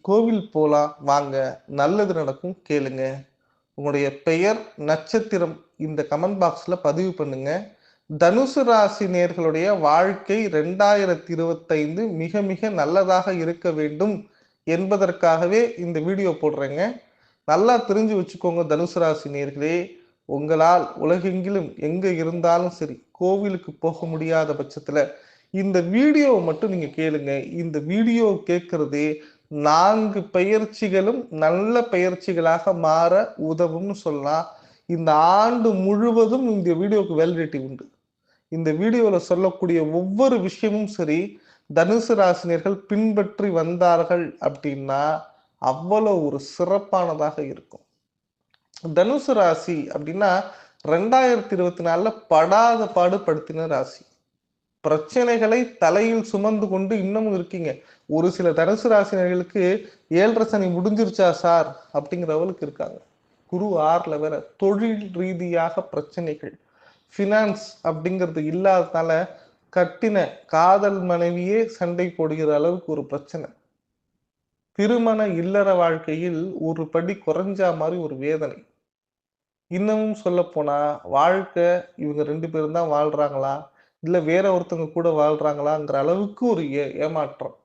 கோவில் போலாம் வாங்க. நல்லது நடக்கும் கேளுங்க. உங்களுடைய பெயர் நட்சத்திரம் இந்த கமெண்ட் பாக்ஸில் பதிவு பண்ணுங்க. தனுசு ராசி நேர்களுடைய வாழ்க்கை ரெண்டாயிரத்தி இருபத்தைந்து மிக மிக நல்லதாக இருக்க வேண்டும் என்பதற்காகவே இந்த வீடியோ போடுறேங்க. நல்லா தெரிஞ்சு வச்சுக்கோங்க தனுசு ராசி நேர்களே. உங்களால் உலகெங்கிலும் எங்கே இருந்தாலும் சரி கோவிலுக்கு போக முடியாத பட்சத்தில் இந்த வீடியோவை மட்டும் நீங்கள் கேளுங்க. இந்த வீடியோ கேட்குறதே நான்கு பயிற்சிகளும் நல்ல பயிற்சிகளாக மாற உதவும்னு சொல்லலாம். இந்த ஆண்டு முழுவதும் இந்த வீடியோவுக்கு வேலிடிட்டி உண்டு. இந்த வீடியோவில் சொல்லக்கூடிய ஒவ்வொரு விஷயமும் சரி தனுசு ராசினியர்கள் பின்பற்றி வந்தார்கள் அப்படின்னா அவ்வளோ ஒரு சிறப்பானதாக இருக்கும். தனுசு ராசி அப்படின்னா ரெண்டாயிரத்தி இருபத்தி நாலில் படாத பாடுபடுத்தின ராசி. பிரச்சனைகளை தலையில் சுமந்து கொண்டு இன்னமும் இருக்கீங்க. ஒரு சில தனுசு ராசினர்களுக்கு ஏழரை சனி முடிஞ்சிருச்சா சார்? அப்படிங்கிறவளுக்கு இருக்காங்க. குரு ஆறில் வேற தொழில் ரீதியாக பிரச்சனைகள். ஃபினான்ஸ் அப்படிங்கிறது இல்லாததால கட்டின காதல் மனைவியே சண்டை போடுகிற அளவுக்கு ஒரு பிரச்சனை. திருமண இல்லற வாழ்க்கையில் ஒரு படி குறைஞ்சா மாதிரி ஒரு வேதனை. இன்னமும் சொல்ல போனா வாழ்க்கை இவங்க ரெண்டு பேரும் தான் வாழ்றாங்களா? இல்ல வேற ஒருத்தவங்க கூட வாழ்றாங்களாங்கிற அளவுக்கு ஒரு ஏ ஏமாற்றம்.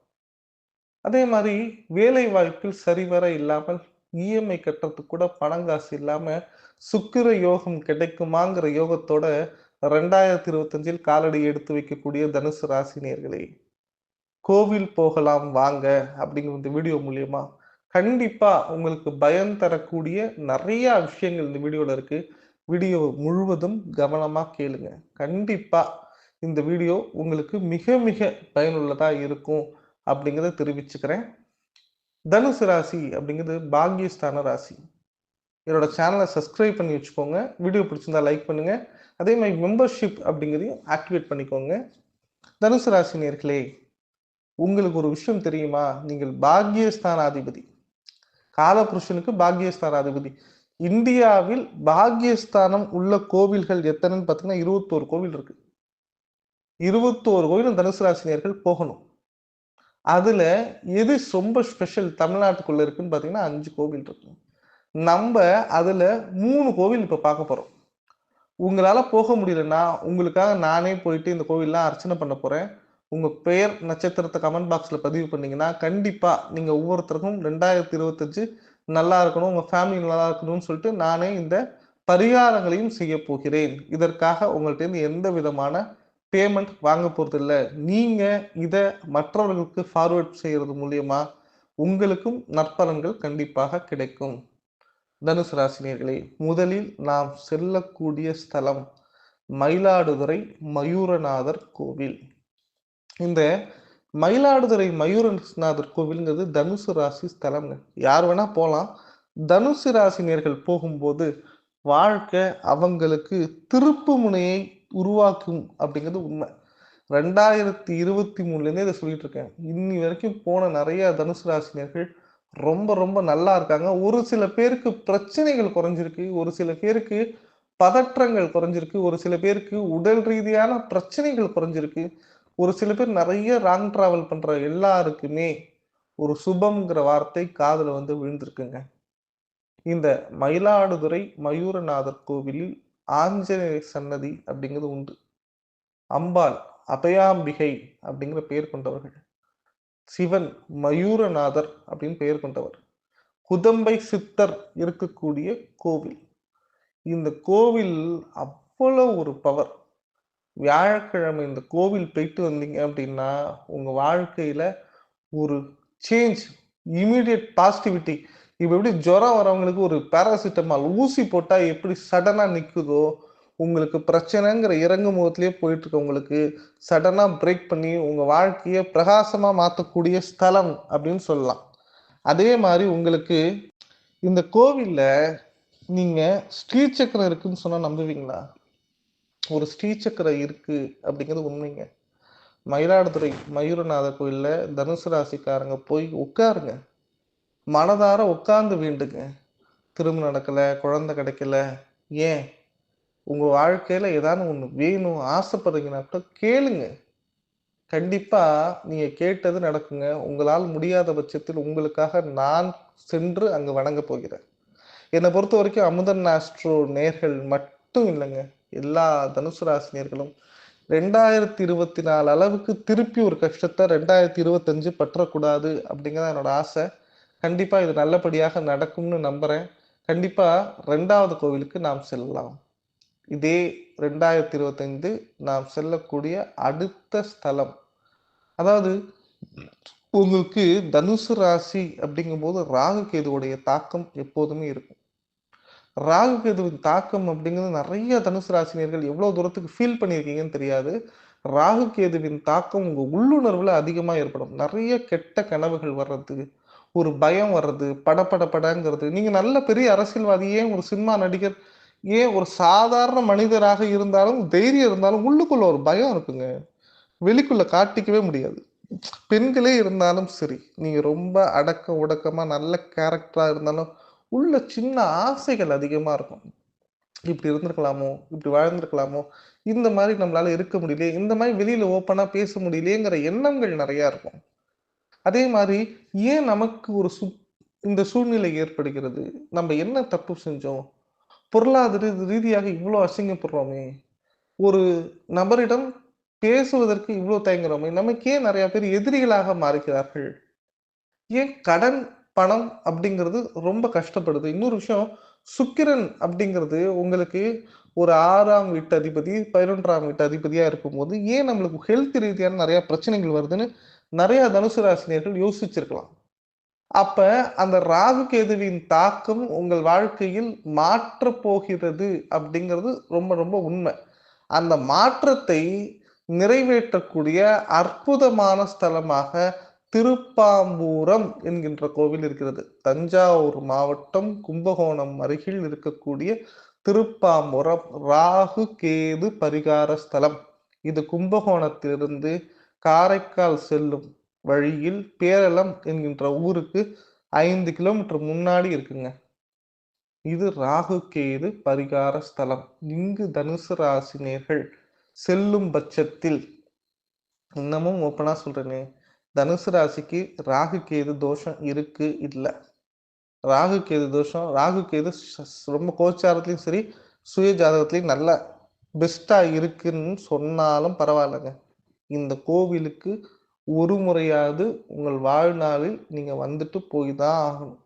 அதே மாதிரி வேலை வாய்ப்பில் சரிவர இல்லாமல் இஎம்ஐ கட்டுறதுக்கு கூட பணம் காசு இல்லாம சுக்கிர யோகம் கிடைக்குமாங்கிற யோகத்தோட ரெண்டாயிரத்தி இருபத்தஞ்சில் காலடி எடுத்து வைக்கக்கூடிய தனுசு ராசினியர்களே கோவில் போகலாம் வாங்க அப்படிங்கிற இந்த வீடியோ மூலியமா கண்டிப்பா உங்களுக்கு பயம் தரக்கூடிய நிறைய விஷயங்கள் இந்த வீடியோல இருக்கு. வீடியோ முழுவதும் கவனமா கேளுங்க. கண்டிப்பா இந்த வீடியோ உங்களுக்கு மிக மிக பயனுள்ளதாக இருக்கும் அப்படிங்கிறத தெரிவிச்சுக்கிறேன். தனுசு ராசி அப்படிங்கிறது பாக்யஸ்தான ராசி. என்னோட சேனலை சப்ஸ்கிரைப் பண்ணி வச்சுக்கோங்க. வீடியோ பிடிச்சிருந்தா லைக் பண்ணுங்க. அதே மாதிரி மெம்பர்ஷிப் அப்படிங்கிறதையும் ஆக்டிவேட் பண்ணிக்கோங்க. தனுசு ராசி நேர்களே உங்களுக்கு ஒரு விஷயம் தெரியுமா? நீங்கள் பாக்யஸ்தானாதிபதி. காலபுருஷனுக்கு பாக்யஸ்தானாதிபதி. இந்தியாவில் பாக்யஸ்தானம் உள்ள கோவில்கள் எத்தனைன்னு பார்த்தீங்கன்னா இருபத்தோரு கோவில் இருக்குது இருபத்தோரு கோவிலும் தனுசு ராசினியர்கள் போகணும். அதுல எது ரொம்ப ஸ்பெஷல் தமிழ்நாட்டுக்குள்ள இருக்குன்னு பாத்தீங்கன்னா அஞ்சு கோவில் இருக்கு. நம்ம அதுல மூணு கோவில் இப்ப பார்க்க போறோம். உங்களால போக முடியலன்னா உங்களுக்காக நானே போயிட்டு இந்த கோவில்லாம் அர்ச்சனை பண்ண போறேன். உங்க பெயர் நட்சத்திரத்தை கமெண்ட் பாக்ஸ்ல பதிவு பண்ணீங்கன்னா கண்டிப்பா நீங்க ஒவ்வொருத்தருக்கும் ரெண்டாயிரத்தி இருபத்தஞ்சு நல்லா இருக்கணும் உங்க ஃபேமிலி நல்லா இருக்கணும்னு சொல்லிட்டு நானே இந்த பரிகாரங்களையும் செய்ய போகிறேன். இதற்காக உங்கள்ட்ட இருந்து எந்த விதமான பேமெண்ட் வாங்க போகிறது இல்லை நீங்கள் இதை மற்றவர்களுக்கு ஃபார்வர்ட் செய்கிறது மூலியமா உங்களுக்கும் நற்பலன்கள் கண்டிப்பாக கிடைக்கும். தனுசு ராசினியர்களே முதலில் நாம் செல்லக்கூடிய ஸ்தலம் மயிலாடுதுறை மயூரநாதர் கோவில். இந்த மயிலாடுதுறை மயூரநாதர் கோவில்ங்கிறது தனுசு ராசி ஸ்தலம்ங்க. யார் வேணா போகலாம் தனுசு ராசினியர்கள் போகும்போது வாழ்க்கை அவங்களுக்கு திருப்பு முனையை உருவாக்கும் அப்படிங்கிறது உண்மை. ரெண்டாயிரத்தி இருபத்தி மூணுலேருந்தே இதை சொல்லிட்டு இருக்கேன். இன்னி வரைக்கும் போன நிறைய தனுசு ராசினியர்கள் ரொம்ப ரொம்ப நல்லா இருக்காங்க. ஒரு சில பேருக்கு பிரச்சனைகள் குறைஞ்சிருக்கு ஒரு சில பேருக்கு பதற்றங்கள் குறைஞ்சிருக்கு ஒரு சில பேருக்கு உடல் ரீதியான பிரச்சனைகள் குறைஞ்சிருக்கு. ஒரு சில பேர் நிறைய ராங் டிராவல் பண்ற எல்லாருக்குமே ஒரு சுபம்ங்கிற வார்த்தை காதில் வந்து விழுந்திருக்குங்க. இந்த மயிலாடுதுறை மயூரநாதர் கோவிலில் ஆஞ்சநேய சன்னதி அப்படிங்கிறது உண்டு. அம்பாள் அபயாம்பிகை அப்படிங்கிற பெயர் கொண்டவர்கள். சிவன் மயூரநாதர் அப்படின்னு பெயர் கொண்டவர். குதம்பை சித்தர் இருக்கக்கூடிய கோவில். இந்த கோவில் அவ்வளோ ஒரு பவர் வியாழக்கிழமை இந்த கோவில் போயிட்டு வந்தீங்க அப்படின்னா உங்கள் வாழ்க்கையில் ஒரு சேஞ்ச் இமீடியட் பாசிட்டிவிட்டி இப்போ எப்படி ஜுரம் வரவங்களுக்கு ஒரு பேராசிட்டமால் ஊசி போட்டால் எப்படி சடனாக நிற்குதோ உங்களுக்கு பிரச்சனைங்கிற இறங்கு முகத்திலேயே போயிட்டு இருக்கவங்களுக்கு சடனாக பிரேக் பண்ணி உங்கள் வாழ்க்கையை பிரகாசமாக மாற்றக்கூடிய ஸ்தலம் அப்படின்னு சொல்லலாம். அதே மாதிரி உங்களுக்கு இந்த கோவிலில் நீங்கள் ஸ்ரீசக்கரம் இருக்குன்னு சொன்னால் நம்புவீங்களா? ஒரு ஸ்ரீசக்கரம் இருக்குது அப்படிங்கிறது உண்மைங்க. மயிலாடுதுறை மயூரநாதர் கோயிலில் தனுசு ராசிக்காரங்க போய் உட்காருங்க. மனதார உட்காந்து வேண்டுங்க திரும்ப நடக்கலை குழந்தை கிடைக்கல ஏன் உங்கள் வாழ்க்கையில் ஏதாவது ஒன்று வேணும் ஆசைப்படுறீங்கன்னா கூட கேளுங்க கண்டிப்பாக நீங்கள் கேட்டது நடக்குங்க. உங்களால் முடியாத பட்சத்தில் உங்களுக்காக நான் சென்று அங்கே வணங்கப் போகிறேன். என்னை பொறுத்த வரைக்கும் அமுதன் ஆஸ்ட்ரோ நேர்கள் மட்டும் இல்லைங்க எல்லா தனுசு ராசினியர்களும் ரெண்டாயிரத்தி இருபத்தி நாலு அளவுக்கு திருப்பி ஒரு கஷ்டத்தை ரெண்டாயிரத்தி இருபத்தஞ்சு பற்றக்கூடாது அப்படிங்கிறத என்னோட ஆசை. கண்டிப்பாக இது நல்லபடியாக நடக்கும்னு நம்புகிறேன் கண்டிப்பாக ரெண்டாவது கோவிலுக்கு நாம் செல்லலாம். இதே 2025 நாம் செல்லக்கூடிய அடுத்த ஸ்தலம். அதாவது உங்களுக்கு தனுசு ராசி அப்படிங்கும்போது ராகு கேதுவுடைய தாக்கம் எப்போதுமே இருக்கும். ராகு கேதுவின் தாக்கம் அப்படிங்கிறது நிறைய தனுசு ராசினியர்கள் எவ்வளோ தூரத்துக்கு ஃபீல் பண்ணியிருக்கீங்கன்னு தெரியாது. ராகு கேதுவின் தாக்கம் உங்கள் உள்ளுணர்வில் அதிகமாக ஏற்படும். நிறைய கெட்ட கனவுகள் வர்றது, ஒரு பயம் வர்றது, பட பட படங்கிறது. நீங்க நல்ல பெரிய அரசியல்வாதி, ஏன் ஒரு சினிமா நடிகர், ஏன் ஒரு சாதாரண மனிதராக இருந்தாலும், தைரியம் இருந்தாலும் உள்ளுக்குள்ள ஒரு பயம் இருக்குங்க. வெளிக்குள்ள காட்டிக்கவே முடியாது. பெண்களே இருந்தாலும் சரி, நீங்க ரொம்ப அடக்க உடக்கமாக நல்ல கேரக்டரா இருந்தாலும், உள்ள சின்ன ஆசைகள் அதிகமா இருக்கும். இப்படி இருந்திருக்கலாமோ, இப்படி வாழ்ந்திருக்கலாமோ, இந்த மாதிரி நம்மளால இருக்க முடியலையே, இந்த மாதிரி வெளியில ஓப்பனா பேச முடியலையேங்கிற எண்ணங்கள் நிறையா இருக்கும். அதே மாதிரி ஏன் நமக்கு ஒரு சு இந்த சூழ்நிலை ஏற்படுகிறது? நம்ம என்ன தப்பு செஞ்சோம்? பொருளாதார ரீதியாக இவ்வளோ அசிங்கப்படுறோமே! ஒரு நபரிடம் பேசுவதற்கு இவ்வளோ தயங்குறோமே! நமக்கு ஏன் பேர் எதிரிகளாக மாறுகிறார்கள்? ஏன் கடன், பணம் அப்படிங்கிறது ரொம்ப கஷ்டப்படுது. இன்னொரு விஷயம் சுக்கிரன் அப்படிங்கிறது உங்களுக்கு ஒரு ஆறாம் வீட்டு அதிபதி, 11ஆம் வீட்டு அதிபதியா இருக்கும்போது, ஏன் நம்மளுக்கு ஹெல்த் ரீதியான நிறையா பிரச்சனைகள் வருதுன்னு நிறைய தனுசு ராசினியர்கள் யோசிச்சிருக்கலாம். அப்ப அந்த ராகு கேதுவின் தாக்கம் உங்கள் வாழ்க்கையில் மாற்றப் போகிறது அப்படிங்கிறது ரொம்ப ரொம்ப உண்மை. அந்த மாற்றத்தை நிறைவேற்றக்கூடிய அற்புதமான ஸ்தலமாக திருப்பாம்பூரம் என்கின்ற கோவில் இருக்கிறது. தஞ்சாவூர் மாவட்டம், கும்பகோணம் அருகில் இருக்கக்கூடிய திருப்பாம்புரம் ராகு கேது பரிகார ஸ்தலம். இது கும்பகோணத்திலிருந்து காரைக்கால் செல்லும் வழியில் பேரளம் என்கின்ற ஊருக்கு ஐந்து கிலோமீட்டர் முன்னாடி இருக்குங்க. இது ராகு கேது பரிகார ஸ்தலம். இங்கு தனுசு ராசினியர்கள் செல்லும் பட்சத்தில் இன்னமும் ஓப்பனா சொல்றேனே, தனுசு ராசிக்கு ராகு கேது தோஷம் இருக்கு, இல்லை ராகு கேது தோஷம் ராகு கேது ரொம்ப கோச்சாரத்திலயும் சரி, சுய ஜாதகத்திலயும் நல்ல பெஸ்டா இருக்குன்னு சொன்னாலும் பரவாயில்லங்க. இந்த கோவிலுக்கு ஒரு முறையாவது உங்கள் வாழ்நாளில் நீங்க வந்துட்டு போய் தான் ஆகணும்.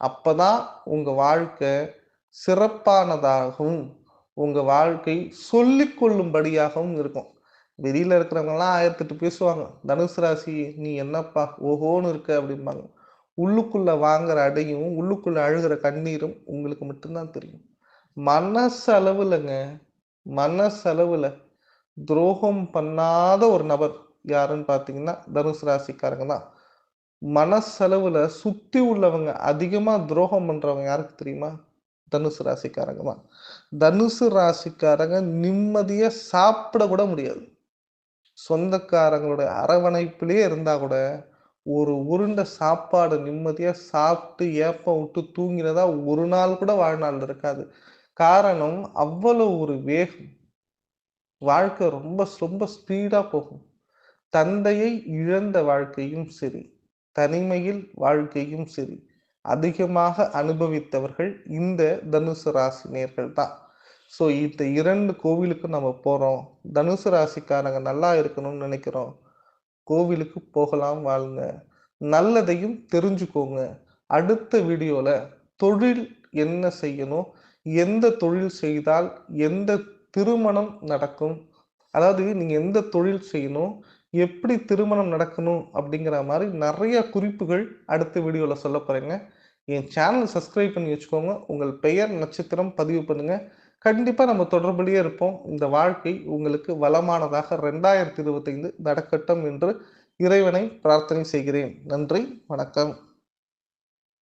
அப்பதான் உங்க வாழ்க்கை சிறப்பானதாகவும், உங்க வாழ்க்கை சொல்லி கொள்ளும்படியாகவும் இருக்கும். வெளியில இருக்கிறவங்கலாம் 1008 பேசுவாங்க. "தனுசு ராசி நீ என்னப்பா ஓஹோன்னு இருக்க" அப்படிம்பாங்க. உள்ளுக்குள்ள வாங்குற அடையும் உள்ளுக்குள்ள அழுகிற கண்ணீரும் உங்களுக்கு மட்டும்தான் தெரியும். மனசளவுலங்க, மனசளவுல துரோகம் பண்ணாத ஒரு நபர் யாருன்னு பார்த்தீங்கன்னா, தனுசு ராசிக்காரங்க தான். மனசெலவில் சுற்றி உள்ளவங்க அதிகமாக துரோகம் பண்ணுறவங்க யாருக்கு தெரியுமா? தனுசு ராசிக்காரங்க தான். தனுசு ராசிக்காரங்க நிம்மதியாக சாப்பிட கூட முடியாது. சொந்தக்காரங்களுடைய அரவணைப்பிலேயே இருந்தால் கூட, ஒரு உருண்டை சாப்பாடு நிம்மதியாக சாப்பிட்டு ஏப்பம் விட்டு தூங்கினதா ஒரு நாள் கூட வாழ்நாள் இருக்காது. காரணம் அவ்வளோ ஒரு வேகம். வாழ்க்கை ரொம்ப ரொம்ப ஸ்பீடாக போகும். தந்தையை இழந்த வாழ்க்கையும் சரி, தனிமையில் வாழ்க்கையும் சரி, அதிகமாக அனுபவித்தவர்கள் இந்த தனுசு ராசினியர்கள் தான். ஸோ இந்த இரண்டு கோவிலுக்கும் நம்ம போகிறோம் தனுசு ராசிக்காரங்க நல்லா இருக்கணும்னு நினைக்கிறோம். கோவிலுக்கு போகலாம் வாழ்ங்க நல்லதையும் தெரிஞ்சுக்கோங்க. அடுத்த வீடியோவில் தொழில் என்ன செய்யணும்? எந்த தொழில் செய்தால் எந்த திருமணம் நடக்கும்? அதாவது நீங்கள் எந்த தொழில் செய்யணும்? எப்படி திருமணம் நடக்கணும்? அப்படிங்கிற மாதிரி நிறைய குறிப்புகள் அடுத்த வீடியோவில் சொல்ல போகிறேங்க என் சேனல் சப்ஸ்கிரைப் பண்ணி வச்சுக்கோங்க. உங்கள் பெயர், நட்சத்திரம் பதிவு பண்ணுங்கள் கண்டிப்பாக நம்ம தொடர்புலயே இருப்போம். இந்த வாழ்க்கை உங்களுக்கு வளமானதாக 2025 நடக்கட்டும் என்று இறைவனை பிரார்த்தனை செய்கிறேன். நன்றி, வணக்கம்.